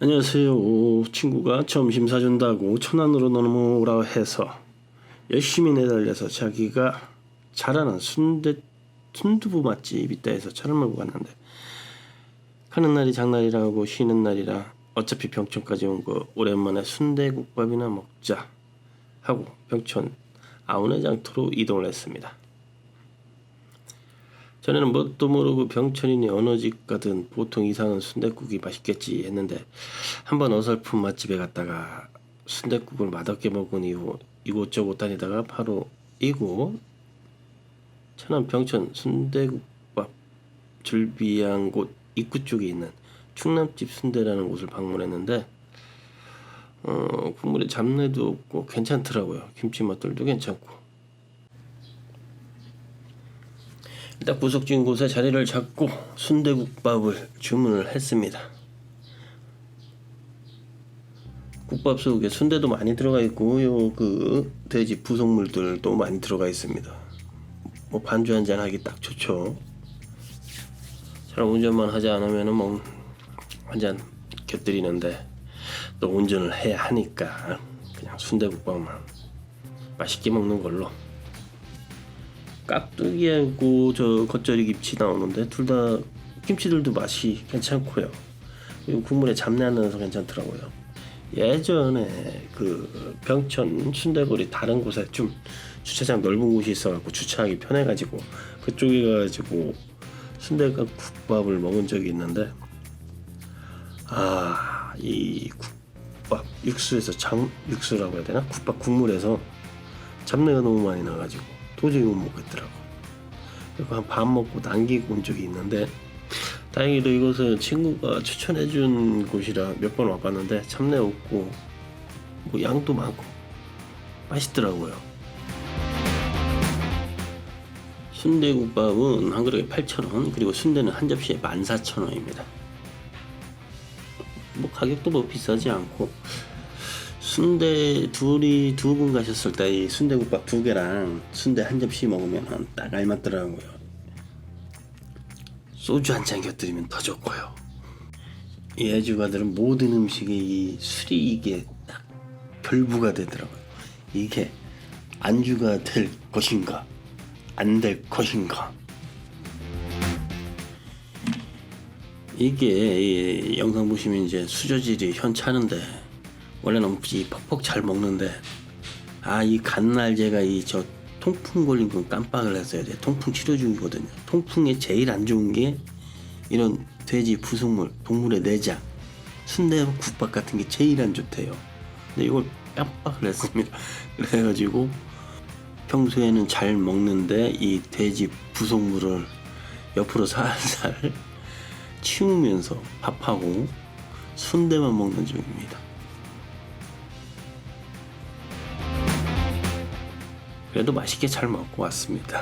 안녕하세요. 친구가 점심 사준다고 천안으로 넘어오라고 해서 열심히 내달려서 자기가 잘하는 순대 순두부 맛집 있다 해서 차를 몰고 갔는데 가는 날이 장날이라고 쉬는 날이라 어차피 병천까지 온 거 오랜만에 순대국밥이나 먹자 하고 병천 아우네 장터로 이동을 했습니다. 전에는 뭣도 모르고 병천이니 어느 집 가든 보통 이상은 순댓국이 맛있겠지 했는데 한번 어설픈 맛집에 갔다가 순댓국을 맛없게 먹은 이후 이곳저곳 다니다가 바로 이곳 천안 병천 순대국밥 즐비한 곳 입구 쪽에 있는 충남집 순대라는 곳을 방문했는데 어, 국물에 잡내도 없고 괜찮더라고요. 김치 맛들도 괜찮고 일단 구석진 곳에 자리를 잡고 순대국밥을 주문을 했습니다. 국밥 속에 순대도 많이 들어가 있고 요그 돼지 부속물들도 많이 들어가 있습니다. 뭐 반주 한 잔 하기 딱 좋죠. 잘 운전만 하지 않으면은 뭐 한 잔 곁들이는데 또 운전을 해야 하니까 그냥 순대국밥만 맛있게 먹는 걸로. 깍두기하고 저 겉절이 김치 나오는데 둘 다 김치들도 맛이 괜찮고요. 그리고 국물에 잡내 안 나서 괜찮더라고요. 예전에 그 병천 순대거리 다른 곳에 좀 주차장 넓은 곳이 있어갖고 주차하기 편해가지고 그쪽에 가지고 순대가 국밥을 먹은 적이 있는데 아 이 국밥 육수에서 장 육수라고 해야 되나 국밥 국물에서 잡내가 너무 많이 나가지고 도저히 못 먹겠더라고. 한밥 먹고 남기고 온 적이 있는데 다행히도 이것은 친구가 추천해준 곳이라 몇 번 와봤는데 잡내 없고 뭐 양도 많고 맛있더라고요. 순대국밥은 한 그릇에 8,000원 그리고 순대는 한 접시에 14,000원입니다. 뭐 가격도 뭐 비싸지 않고 순대 둘이 두 분 가셨을 때 이 순대국밥 두 개랑 순대 한 접시 먹으면 딱 알맞더라고요. 소주 한 잔 곁들이면 더 좋고요. 이 애주가들은 모든 음식에 이 술이 이게 딱 결부가 되더라고요. 이게 안주가 될 것인가 안 될 것인가 이게 이 영상 보시면 이제 수저질이 현찮은데 원래는 이 퍽퍽 잘 먹는데 아이 갓날제가 이 저 통풍 걸린 건 깜빡을 했어야 돼 통풍 치료 중이거든요. 통풍에 제일 안 좋은 게 이런 돼지 부속물 동물의 내장 순대 국밥 같은 게 제일 안 좋대요. 근데 이걸 깜빡을 했습니다. 그래가지고 평소에는 잘 먹는데 이 돼지 부속물을 옆으로 살살 치우면서 밥하고 순대만 먹는 중입니다. 그래도 맛있게 잘 먹고 왔습니다.